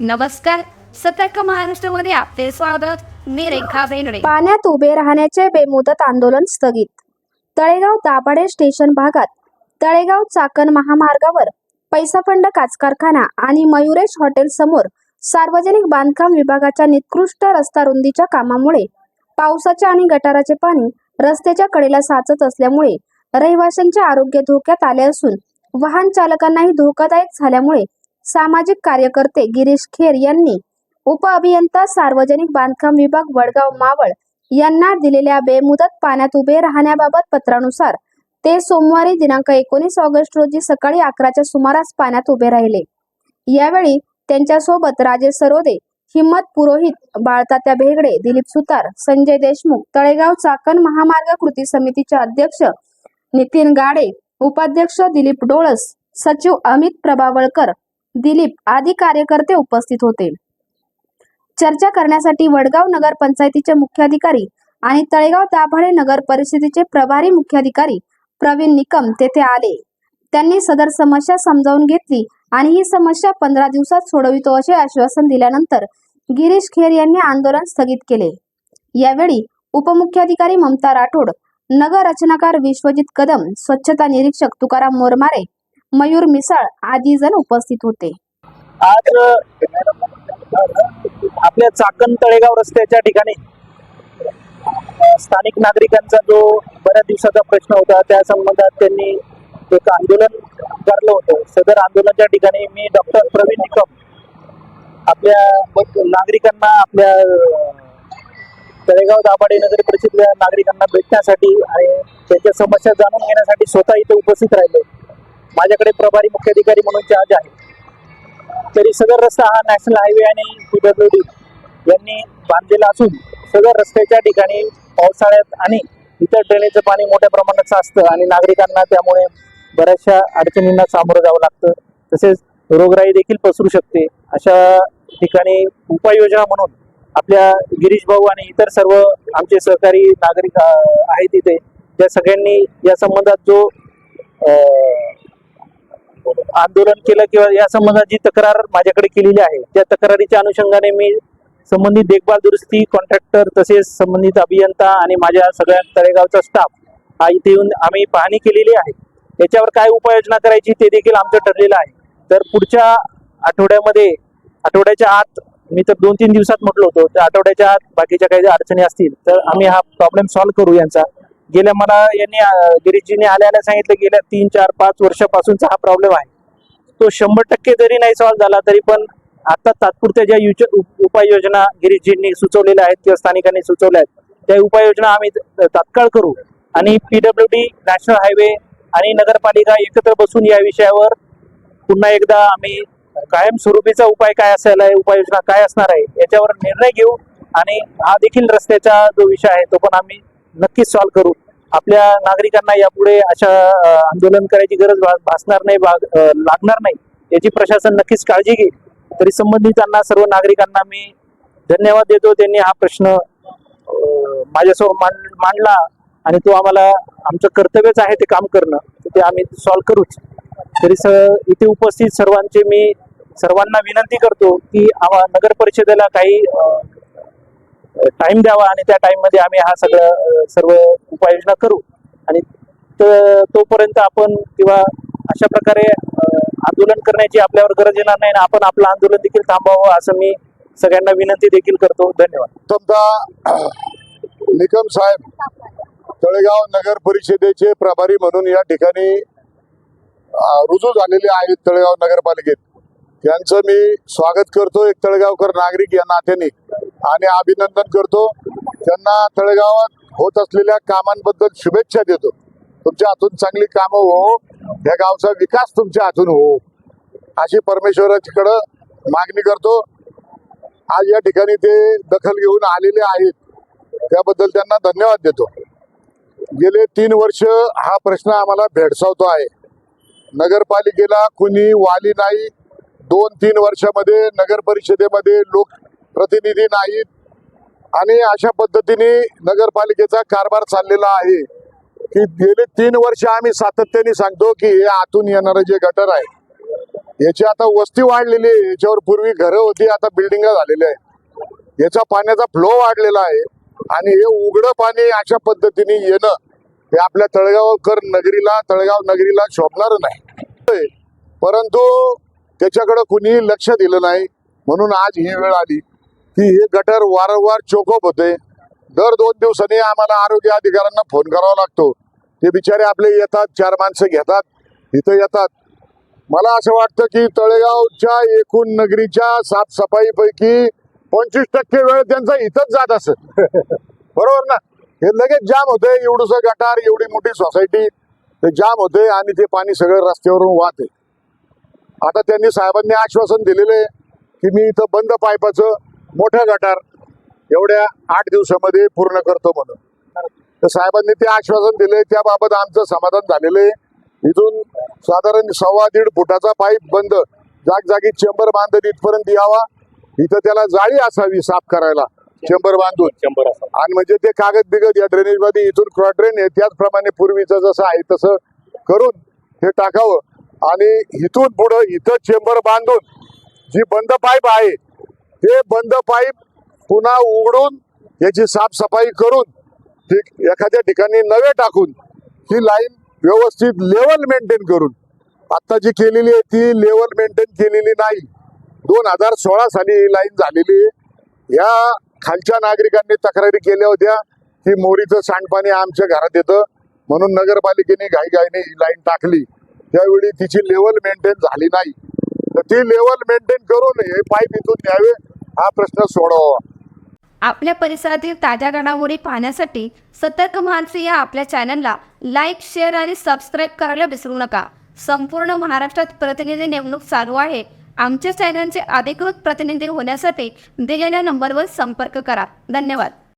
नमस्कार. सतर्क महाराष्ट्रामध्ये आपले स्वागत. मी रेखा बेनडे पाण्यात उभे राहण्याचे बेमुदत आंदोलन स्थगित. तळेगाव दाभाडे स्टेशन भागात तळेगाव चाकण महामार्गावर पैसा फंड काच कारखाना आणि मयुरेश हॉटेल समोर सार्वजनिक बांधकाम विभागाच्या निकृष्ट रस्ता रुंदीच्या कामामुळे पावसाचे आणि गटाराचे पाणी रस्त्याच्या कडेला साचत असल्यामुळे रहिवाशांचे आरोग्य धोक्यात आले असून वाहन चालकांनाही धोकादायक झाल्यामुळे सामाजिक कार्यकर्ते गिरीश खेर यांनी उपअभियंता सार्वजनिक बांधकाम विभाग वडगाव मावळ यांना दिलेल्या बेमुदत पाण्यात उभे राहण्याबाबत पत्रानुसार ते सोमवारी दिनांक एकोणीस ऑगस्ट रोजी सकाळी अकराच्या सुमारास पाण्यात उभे राहिले. यावेळी त्यांच्यासोबत राजेश सरोदे हिम्मत पुरोहित बाळतात्या भेगडे दिलीप सुतार संजय देशमुख तळेगाव चाकण महामार्ग कृती समितीचे अध्यक्ष नितीन गाडे उपाध्यक्ष दिलीप डोळस सचिव अमित प्रभावळकर दिलीप आदी कार्यकर्ते उपस्थित होते. चर्चा करण्यासाठी वडगाव नगर पंचायतीचे मुख्याधिकारी आणि तळेगाव दाभाडे नगर परिषदेचे प्रभारी मुख्याधिकारी प्रवीण निकम तेथे आले. त्यांनी सदर समस्या समजावून घेतली आणि ही समस्या पंधरा दिवसात सोडवितो असे आश्वासन दिल्यानंतर गिरीश खेर यांनी आंदोलन स्थगित केले. यावेळी उपमुख्याधिकारी ममता राठोड नगर रचनाकार विश्वजित कदम स्वच्छता निरीक्षक तुकाराम मोरमारे मयूर मिसाळ आदी जण उपस्थित होते. आज आपल्या चाकण तळेगाव रस्त्याच्या ठिकाणी स्थानिक नागरिकांचा जो बऱ्याच दिवसाचा प्रश्न होता त्या संबंधात त्यांनी एक आंदोलन करलं होतं. सदर आंदोलनाच्या ठिकाणी मी डॉक्टर प्रवीण निकम आपल्या नागरिकांना आपल्या तळेगाव दाभाडे नगर परिषदेतल्या नागरिकांना भेटण्यासाठी आणि त्यांच्या समस्या जाणून घेण्यासाठी स्वतः इथे उपस्थित राहिलो. माझ्याकडे प्रभारी मुख्याधिकारी म्हणून चार्ज आहे. तरी सदर रस्ता हा नॅशनल हायवे आणि पीडब्ल्यूडी यांनी बांधलेला असून सदर रस्त्याच्या ठिकाणी पावसाळ्यात आणि इतर ड्रेनेजचं पाणी मोठ्या प्रमाणात साचतं आणि नागरिकांना त्यामुळे बऱ्याचशा अडचणींना सामोरं जावं लागतं. तसेच रोगराई देखील पसरू शकते. अशा ठिकाणी उपाययोजना म्हणून आपल्या गिरीश भाऊ आणि इतर सर्व आमचे सहकारी नागरिक आहेत इथे. त्या सगळ्यांनी या संबंधात जो आंदोलन केलं किंवा या संबंधात जी तक्रार माझ्याकडे केलेली आहे त्या तक्रारीच्या अनुषंगाने मी संबंधित देखभाल दुरुस्ती कॉन्ट्रॅक्टर तसेच संबंधित अभियंता आणि माझ्या सगळ्या तळेगावचा स्टाफ हा इथे येऊन आम्ही पाहणी केलेली आहे. याच्यावर काय उपाययोजना करायची ते देखील आमचं ठरलेलं आहे. तर पुढच्या आठवड्यामध्ये आठवड्याच्या आत मी तर दोन तीन दिवसात म्हटलो होतो त्या आठवड्याच्या आत बाकीच्या काही अडचणी असतील तर आम्ही हा प्रॉब्लेम सॉल्व्ह करू यांचा. गेल्या मला यांनी गिरीशजींनी आल्या आल्या सांगितलं गेल्या तीन चार पाच वर्षापासूनचा हा प्रॉब्लेम आहे. तो शंभर टक्के जरी नाही सॉल्व्ह झाला तरी पण आता तात्पुरत्या ज्या युच- उप- उपाययोजना गिरीशजींनी सुचवलेल्या आहेत किंवा स्थानिकांनी सुचवल्या आहेत त्या उपाययोजना आम्ही तात्काळ करू. आणि पीडब्ल्यू डी नॅशनल हायवे आणि नगरपालिका एकत्र बसून या विषयावर पुन्हा एकदा आम्ही कायमस्वरूपीचा उपाय काय असायला आहे उपाययोजना काय असणार आहे याच्यावर निर्णय घेऊ. आणि हा देखील रस्त्याचा जो विषय आहे तो पण आम्ही नक्कीच सॉल्व्ह करू. आपल्या नागरिकांना यापुढे अशा आंदोलन करायची गरज भा- भासणार नाही लागणार नाही याची प्रशासन नक्कीच काळजी घेईल. तरी संबंधितांना सर्व नागरिकांना मी धन्यवाद देतो. त्यांनी हा प्रश्न माझ्यासमोर मांड- मांडला आणि तो आम्हाला आमचं कर्तव्यच आहे ते काम करणं. तर ते आम्ही सॉल्व्ह करूच. तरी स इथे उपस्थित सर्वांचे मी सर्वांना विनंती करतो की आम्हा नगर परिषदेला काही टाइम द्यावा आणि त्या टाइममध्ये आम्ही हा सगळं सर्व उपाययोजना करू. आणि तोपर्यंत आपण किंवा अशा प्रकारे आंदोलन करण्याची आपल्यावर गरज येणार नाही ना आपण आपलं आंदोलन देखील थांबावं असं मी सगळ्यांना विनंती देखील करतो. धन्यवाद. समजा निकम साहेब तळेगाव नगर परिषदेचे प्रभारी म्हणून या ठिकाणी रुजू झालेले आहेत तळेगाव नगरपालिकेत. त्यांचं मी स्वागत करतो एक तळेगावकर नागरिक या नात्याने. आणि अभिनंदन करतो. त्यांना तळेगावात होत असलेल्या कामांबद्दल शुभेच्छा देतो. तुमच्या हातून चांगली कामं हो या गावचा विकास तुमच्या हातून हो अशी परमेश्वराकडं मागणी करतो. आज या ठिकाणी ते दखल घेऊन आलेले आहेत. त्याबद्दल त्यांना धन्यवाद देतो. गेले तीन वर्ष हा प्रश्न आम्हाला भेडसावतो आहे. नगरपालिकेला कुणी वाली नाही. दोन तीन वर्षामध्ये नगर परिषदेमध्ये लोक प्रतिनिधी नाहीत. आणि अशा पद्धतीने नगरपालिकेचा कारभार चाललेला आहे. की गेले तीन वर्ष आम्ही सातत्याने सांगतो की हे आतून येणारं जे गटर आहे याची आता वस्ती वाढलेली आहे. याच्यावर पूर्वी घरं होती आता बिल्डिंग झालेल्या आहे याचा पाण्याचा फ्लो वाढलेला आहे. आणि हे उघडं पाणी अशा पद्धतीने येणं हे आपल्या तळगावकर नगरीला तळगाव नगरीला शोभणार नाही. परंतु त्याच्याकडे कुणीही लक्ष दिलं नाही. म्हणून आज ही वेळ आली. की हे गटर वारंवार चोखोप होते. दर दोन दिवसांनी आम्हाला आरोग्य अधिकाऱ्यांना फोन करावा लागतो. ते बिचारे आपले येतात चार माणसं घेतात इथं येतात. मला असं वाटतं की तळेगावच्या एकूण नगरीच्या साफसफाईपैकी पंचवीस टक्के वेळ त्यांचा इथंच जात असत बरोबर ना? हे लगेच जाम होते. एवढंसं गटार एवढी मोठी सोसायटी ते जाम होते आणि ते पाणी सगळं रस्त्यावरून वाहते. आता त्यांनी साहेबांनी आश्वासन दिलेले की मी इथं बंद पाईपाचं मोठं गटार एवढ्या आठ दिवसामध्ये पूर्ण करतो म्हणून. तर साहेबांनी ते आश्वासन दिले त्याबाबत आमचं समाधान झालेलं आहे. इथून साधारण सव्वा दीड फुटाचा पाईप बंद जागजागी चेंबर बांधत इथपर्यंत यावा. इथं त्याला जाळी असावी साफ करायला चेंबर बांधून. असं आणि म्हणजे ते कागद बिगद या ड्रेनेजमध्ये इथून क्रॉस ड्रेन आहे त्याचप्रमाणे पूर्वीचं जसं आहे तसं करून हे टाकावं. आणि इथून पुढं इथं चेंबर बांधून जी बंद पाईप आहे ते बंद पाईप पुन्हा उघडून याची साफसफाई करून ठीक एखाद्या ठिकाणी नवे टाकून ही लाईन व्यवस्थित लेवल मेंटेन करून. आत्ता जी केलेली आहे ती लेवल मेंटेन केलेली नाही. दोन हजार सोळा साली ही लाईन झालेली आहे. या खालच्या नागरिकांनी तक्रारी केल्या होत्या की मोरीचं सांडपाणी आमच्या घरात येतं. म्हणून नगरपालिकेने घाईघाईने ही लाईन टाकली. त्यावेळी तिची लेवल मेंटेन झाली नाही. ती लेवल मेंटेन करून हे पाईप इथून न्यावे हा प्रश्न सोडवावा. आपल्या परिसरातील ताज्या घडामोडी पाहण्यासाठी सतर्क मानसी या आपल्या चॅनलला लाईक शेअर आणि सबस्क्राईब करायला विसरू नका. संपूर्ण महाराष्ट्रात प्रतिनिधी नेमणूक चालू आहे. आमच्या चॅनलचे अधिकृत प्रतिनिधी होण्यासाठी दिलेल्या नंबरवर संपर्क करा. धन्यवाद.